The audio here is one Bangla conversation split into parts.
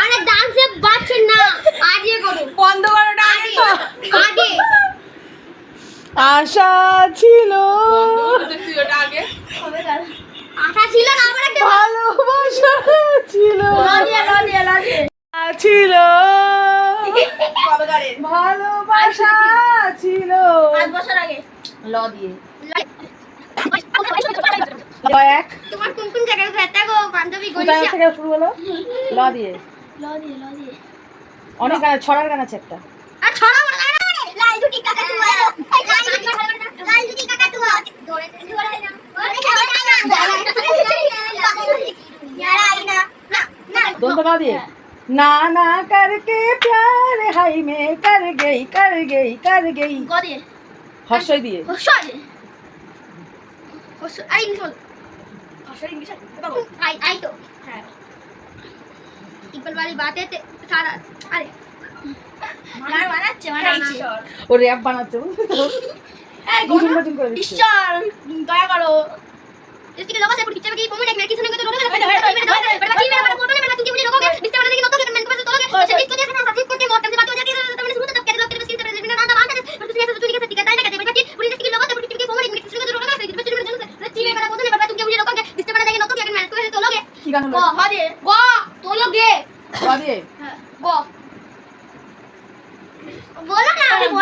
আরে ডান্সে বাচ্চেন না। আগে করো। বন্ধ করো না আগে আগে। আশা ছিল। আশা ছিল না আমার একটা ভালোবাসা ছিল। ভালোবাসা ছিল। পাঁচ বছর আগে। ল দিয়ে। এক তোমার কোন কোন জায়গায় ঘুরতে গো বান্ধবী কোথায় গলিশা থেকে শুরু হলো ল দিয়ে লজিয়ে লজিয়ে অনেক গান ছড়ার গান আছে একটা আর ছড়া মারা না রে লাই দুটি কাকা তুয়া লাই দুটি লাই দুটি কাকা তুয়া ধরে ধরে না ধরে না না না दोनों गा दिए ना ना करके प्यार हाय में कर गई कर गई कर गई গদিয়ে हर्षय दिए হসলে হস আই ইংলিশ ভাষা ইংলিশ आई आई तो है इक्वल वाली बातें ते सारा अरे মার মারাচ্ছে মারাচ্ছে ও র‍্যাপ বানাচ্ছে বুঝলি তো? গুজুম গুজুম করে দিচ্ছে ঈশ্বর দয়া করো इसके लोगों से पिक्चर की बोमी देखना किसी ने तो लोगों से बेटा बेटा बेटा बेटा की मेरा फोटो में मैं तुमके मुझे लोगों के रिश्ते वाले की नोटो के मैं को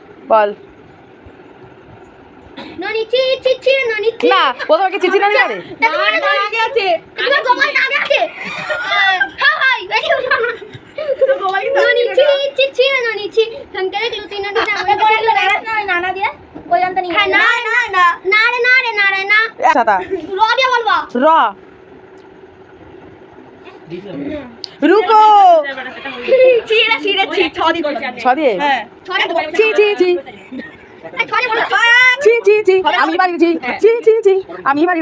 বল। ননি চি চি চি ননি চি। না প্রথমে কি চিঠি না পারে তোমার না আগে আছে। গোপাল আগে আছে? হ্যাঁ ভাই বেশি। ননি চি চি চি ননি চি। সংকেত লুতি ননি না না নানা দিয়ে। ওই জানতে নি হ্যাঁ না না না না রে না রে না রে না সাদা র দিয়ে বলবা র রুকো। ছ দিয়ে আমি বাড়ি আমি বাড়ি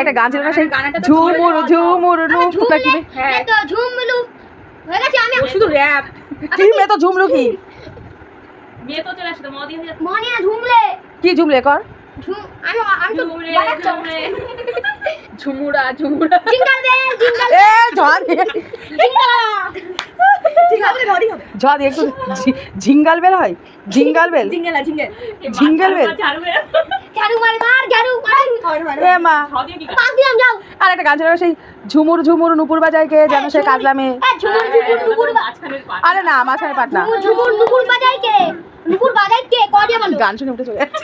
একটা গান ছিল না সেই ঝুমুর ঝুমুর ঝুমলু? হয়ে গেছে আমি শুধু র‍্যাপ টিম এ তো আচ্ছা, ঝুমরু কি? মেয়ে তো চলে আসছে মদি হয়ে যাচ্ছে মনি ঝুমলে। কি ঝুমলে কর? ঝুম আমি আমি তো ঝুমলে ঝুমলে। ঝুমুরা ঝুমুরা। জিঙ্গল বেল জিঙ্গল এ জানি জিঙ্গল দিয়ে একটু ঝিঙ্গাল বেল হয়? ঝিঙ্গাল বেল জিঙ্গেল বেল ঝাড়ু মেরে ঝাড়ু মার মার ঝাড়ু মার। হয় হয় এ মা। খাওয়া দিয়ে কি করে? পাক দিলাম যাও। আর একটা গান ছিল সেই ঝুমুর ঝুমুর নুপুর বাজায় কে যেন সে কাজলামে। এ ঝুমুর ঝুমুর নুপুর বা- মাঝখানের পাট। আরে না মাঝখানে পাট না। ঝুমুর ঝুমুর নুপুর বাজাই কে? নুপুর বাজাই কে? ক দিয়ে বলো। গান শুনে উঠে চলে যাচ্ছে।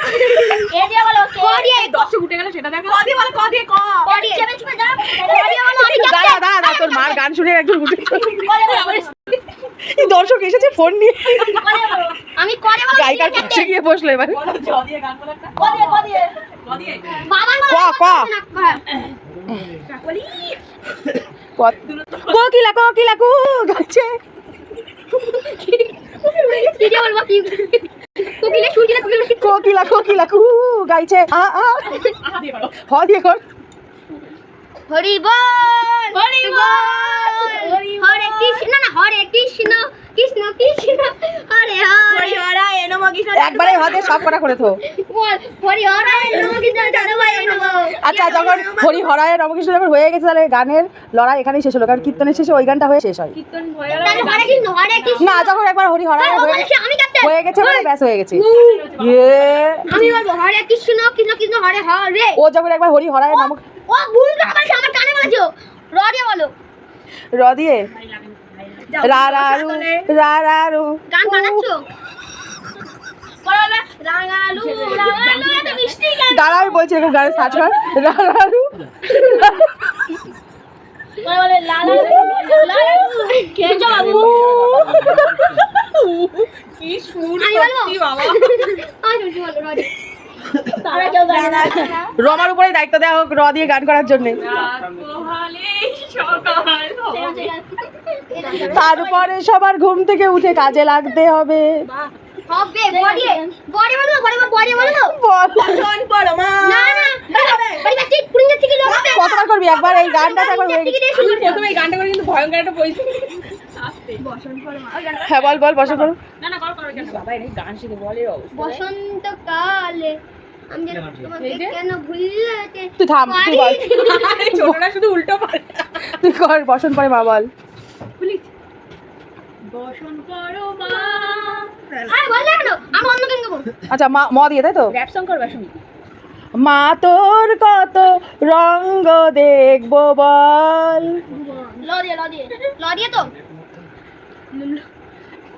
এ দিয়ে বলো ক? দিয়ে? দশে উঠে গেল সেটা দেখো ক দিয়ে বল ক দিয়ে ক? ক দিয়ে? চেপে চেপে যাও ক দিয়ে? বলো আমি দাঁড়া দাঁড়া দাঁড়া তোর মার গান শুনে একজন উঠে চলে ক দিয়ে বলো এই দর্শক এসেছে ফোন নিয়ে। আমি করে গায়িকার পাশে গিয়ে বসল এবার। কোকিলা কোকিলা কু গাছে। কোকিলা কোকিলা কু? গাইছে আ আ। হ দিয়ে কর। হরি বল হরি বল হরে কৃষ্ণ না হরে কৃষ্ণ কৃষ্ণ কৃষ্ণ হরে হরে। একবারে হাতে সব কটা করে থো। বল হরি হরে নম কৃষ্ণ জানবাই নম। আচ্ছা যখন হরি হরায় নবকৃষ্ণ যখন হয়ে গেছে তাহলে গানের লড়াই এখানেই শেষ হলো কারণ কীর্তনের শেষে ওই গানটা হয়ে শেষ হয়। তাহলে হরে কৃষ্ণ হরে কৃষ্ণ। না যখন একবার হরি হরায় হ্যাঁ, হয়ে বলেছে, আমি ক্যাপ্টেন হয়ে গেছে মানে ব্যাস হয়ে গেছে। ইয়ে। আমি বলব হরে কৃষ্ণ কৃষ্ণ কৃষ্ণ হরে হরে। ও যখন একবার হরি হরায় নমক ও ভুল করে বলছে আমার কানে বলেছ। রডে বলো। র দিয়ে রা রা রু রা রা রু গান বানাচ্ছো দাঁড়া আমি বলছি এরকম গানের সার্চ কর। রা রা রু বাবু? কি সুর বাবা। রমার উপরে দায়িত্ব দেওয়া হোক র দিয়ে গান করার জন্য। তারপরে সবার ঘুম থেকে উঠে কাজে লাগতে হবে। হবে বডি বডি বলো বডি বডি বলো বল। না না বডি বাচ্চা পুরিং থেকে লোক হবে। কতবার করবি একবার এই গানটা তো একবার হয়ে গেছে। আমি প্রথমে গানটা করে কিন্তু ভয়ঙ্কর একটা হ্যাঁ বল বল বসে করো না না করো করো বাবা গান শিখে বলে বসন্তকালে আমি যেন তোমাকে এই যে। কেন ভুলতে তুই থাম তুই বল। ছোটরা শুধু উল্টো পারে। তুই কর বসন পরে মা বল। আচ্ছা মা ম দিয়ে তাই তো? র‍্যাপ সং করবে শুনি। মা তোর কত রঙ্গ দেখব বল। ল দিয়ে ল দিয়ে। ল দিয়ে তো।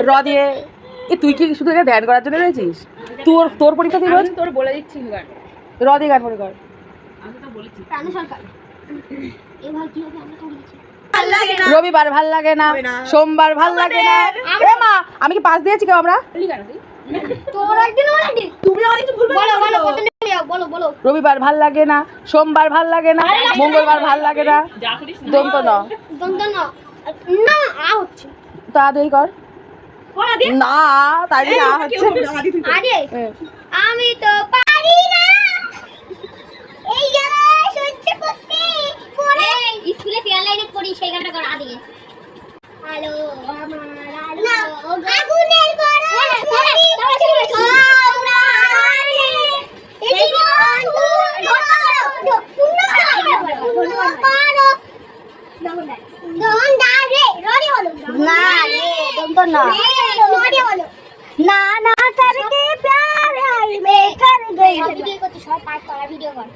র দিয়ে এ তুই কি শুধু এটা ধ্যান করার জন্য রয়েছিস তোর তোর পরীক্ষা তুই রোজ তোর বলে দিচ্ছি গান? র দিয়ে গান মনে কর। আমি তো বলেছি। প্রাণ সরকার। এবার কি হবে? আমরা করে দিচ্ছি রবিবার ভালো লাগে না সোমবার ভালো লাগে না। এ মা আমি কি পাস দিয়েছি কেউ আমরা? রবিবার ভালো লাগে না সোমবার ভালো লাগে না মঙ্গলবার ভালো লাগে না। দন্ত ন। দন্ত না। আ হচ্ছে। তা দেই কর। না তাই দিয়ে হচ্ছে আরে আমি তো পারি না। এই জ্বালা সহ্য করতে পড়ে। স্কুলে ফেয়ার লাইনে পড়ি সেই গানটা কর আগে হ্যালো আমার আলো। আগুনের বড় আমরা আরে এই জীবন না না না করকে প্যার মে কর গই ভিডিও করতে করা ভিডিও কর।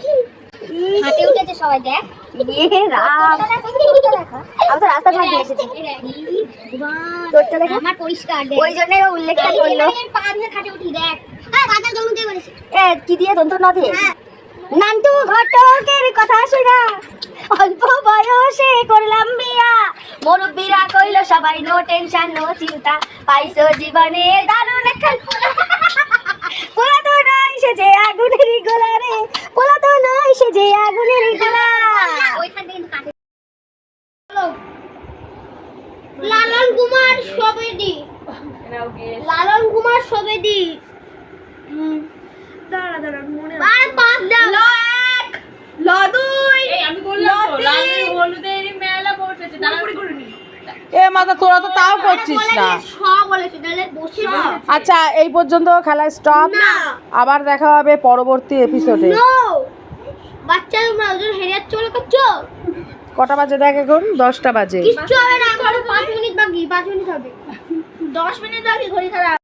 হাতে উঠেছে সবাই দেখ। এ রাম আমি তো রাস্তা ঘাট দিয়ে এসেছি তোরটা দেখ? আমার পরিষ্কার দেখ। ওই জন্য উল্লেখটা করল। পা দিয়ে খাটে উঠি দেখ। হ্যাঁ বলেছে। এ কি দিয়ে দন্ত না দিয়ে নান্টু ঘটকের কথা শুনা। অল্প বয়সে করলাম বিয়া। মুরব্বীরা কইলো সবাই নো টেনশন নো চিন্তা। পাইছো জীবনে দারুণ একখান পোলা তো নয় সে যে আগুনের গোলা রে পোলা তো নয় সে যে আগুনের গোলা লালন কুমার সবেদি। লালন কুমার সবেদি। দাঁড়া দাঁড়া মনে পাঁচ দাও। ল এ মাথা তোরা তো তাও করছিস না। স বলেছে তাহলে বসে স আচ্ছা এই পর্যন্ত খেলা স্টপ না। আবার দেখা হবে পরবর্তী এপিসোডে বাচ্চা তোমরা ওজন হেরে যাচ্ছ বলে করছ? কটা বাজে দেখ এখন? দশটা বাজে। কিচ্ছু হবে না পাঁচ মিনিট বাকি পাঁচ মিনিট হবে। দশ মিনিট বাকি ঘড়ি খারাপ।